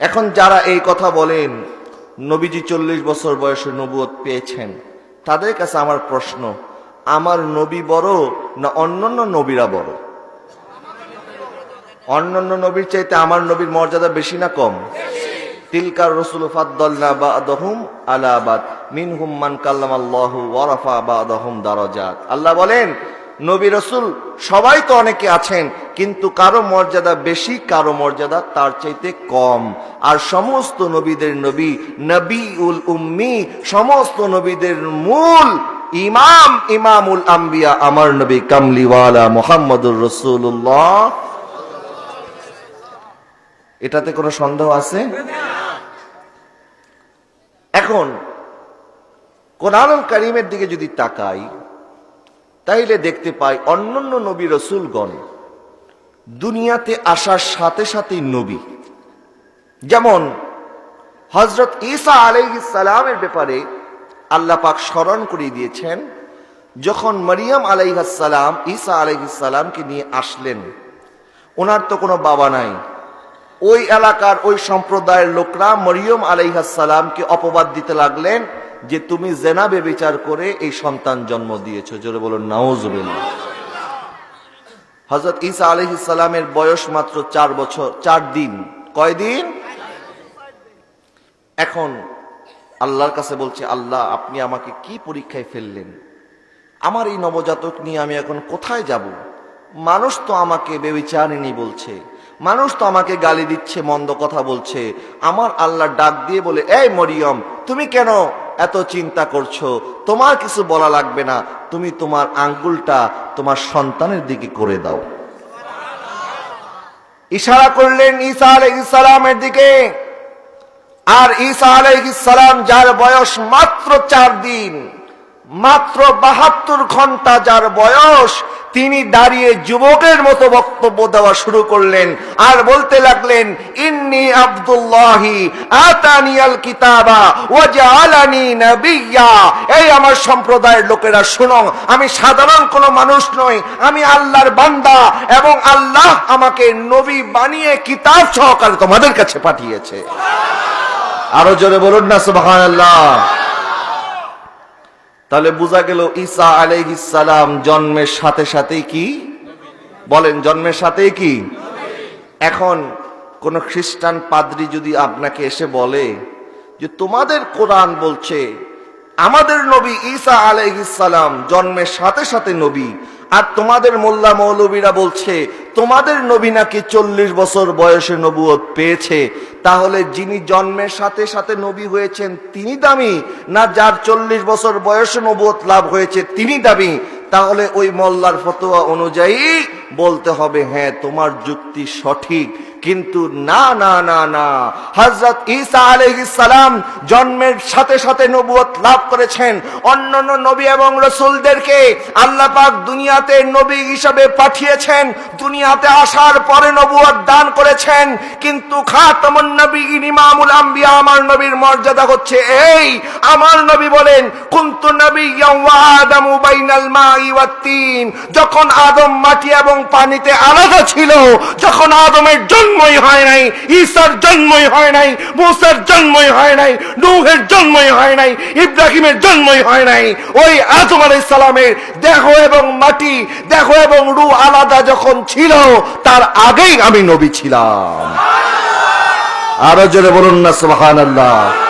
এখন যারা এই কথা বলেন, নবীজি চল্লিশ বছর বয়সে নবুয়ত পেয়েছেন, তাদের কাছে আমার প্রশ্ন, আমার নবী বড় না অন্যান্য নবীরা বড়? অন্যান্য নবীর চাইতে আমার নবীর মর্যাদা বেশি না কম? তিলকার রসুল ফাদ্দলনা বাদহুম আলাবাদ মিনহুম মান কাল্লাম আল্লাহ ওয়ারাফা বাদহুম দারাজাত। আল্লাহ বলেন নবী রসুল সবাই তো অনেকে আছেন, কিন্তু কারও মর্যাদা বেশি, কারও মর্যাদা তার চাইতে কম। আর সমস্ত নবীদের নবী নবী উল উম্মি, সমস্ত নবীদের মূল ইমাম, ইমামুল আম্বিয়া, আমার নবী কামলিওয়ালা মোহাম্মদুর রসুল্লাহ এটাতে কোনো সন্দেহ আছে? এখন, কোরআনুল করিমের দিকে যদি তাকাই তাইলে দেখতে পাই অন্যান্য নবী রসুলগণ দুনিয়াতে আসার সাথে সাথেই নবী। যেমন হজরত ঈসা আলাইহিসালামের ব্যাপারে আল্লাহ পাক স্মরণ করিয়ে দিয়েছেন, যখন মরিয়ম আলাইহাসালাম ঈসা আলাইহিসালামকে নিয়ে আসলেন, ওনার তো কোনো বাবা নাই। ওই এলাকার ওই সম্প্রদায়ের লোকরা মরিয়ম আলাইহাসালামকে অপবাদ দিতে লাগলেন যে তুমি জেনা বেবিচার করে এই সন্তান জন্ম দিয়েছ। জোরে বলুন, নাউজুবিল্লাহ। হজরত ঈসা আলহিসালামের বয়স মাত্র চার বছর, চার দিন। কয়দিন এখন আল্লাহর কাছে বলছে, আল্লাহ, আপনি আমাকে কি পরীক্ষায় ফেললেন? আমার এই নবজাতক নিয়ে আমি এখন কোথায় যাব? মানুষ তো আমাকে বেবিচারিণী বলছে, মানুষ তো আমাকে গালি দিচ্ছে, মন্দ কথা বলছে। আমার আল্লাহ ডাক দিয়ে বলে, এই মরিয়ম, তুমি কেন এত চিন্তা করছ? তোমার কিছু বলা লাগবে না। তুমি তোমার আঙ্গুলটা তোমার সন্তানের দিকে করে দাও। ইশারা করলেন ঈসা আলাইহিসসালামের দিকে। আর ঈসা আলাইহিসসালাম যার বয়স মাত্র চার দিন। মাত্র বাহাত্তর ঘণ্টা যার বয়স, তিনি দাঁড়িয়ে যুবকের মতো বক্তব্য দেওয়া শুরু করলেন আর বলতে লাগলেন, ইন্নি আব্দুল্লাহি আতানিয়াল কিতাবা ওয়াজআলানি নাবিয়্যা। এই আমার সম্প্রদায়ের লোকেরা, শুনো, আমি সাধারণ কোনো মানুষ নই, আমি আল্লাহর বান্দা এবং আল্লাহ আমাকে নবী বানিয়ে কিতাব সহকারে তোমাদের কাছে পাঠিয়েছে। আরও জোরে বলুন না, সুবহানাল্লাহ। তাহলে বোঝা গেল ঈসা আলাইহিসসালাম জন্মের সাথে সাথেই কি? বলেন, জন্মের সাথেই কি? এখন কোন খ্রিস্টান পাদ্রী যদি আপনাকে এসে বলে যে তোমাদের কোরআন বলছে, আমাদের নবী ঈসা আলাইহিসসালাম জন্মের সাথে সাথে নবী, আর তোমাদের মোল্লা মৌলবীরা বলছে তোমাদের নবী নাকি চল্লিশ বছর বয়সে নবুয়ত পেয়েছে? তাহলে যিনি জন্মের সাথে সাথে নবী হয়েছেন, তিনি দামি? না যার চল্লিশ বছর বয়সে নবুয়ত লাভ হয়েছে, তিনি দামি? তাহলে ওই মোল্লার ফতোয়া অনুযায়ী বলতে হবে হ্যাঁ তোমার যুক্তি সঠিক। কিন্তু না না না না। হজরত ঈসা সালাম জন্মের সাথে সাথে নবুয়ত লাভ করেছেন। অন্যান্য নবী এবং রসুলদেরকে আল্লাহ পাক দুনিয়াতে নবী হিসাবে পাঠিয়েছেন। দুনিয়াতে আসার পরে নবুয়ত দান করেছেন। কিন্তু খাতামুন নবী ইমামুল আম্বিয়া, আমার নবীর মর্যাদা হচ্ছে এই। আমার নবী বলেন, কুনতু নাবিয়্যা ওয়া আদামু বাইনাল মাই যখন আদম মাটি এবং পানিতে আলাদা ছিল, যখন আদমের জন্মই হয় নাই, ঈসার জন্মই হয় নাই, মুসার জন্মই হয় নাই, নূহের জন্মই হয় নাই, ইব্রাহিমের জন্মই হয় নাই, ওই আদম আলাইহিস সালামের দেহ এবং মাটি, দেহ এবং রু আলাদা যখন ছিল, তার আগেই আমি নবী ছিলাম। আরও জোরে বলুন না, সুবহানাল্লাহ।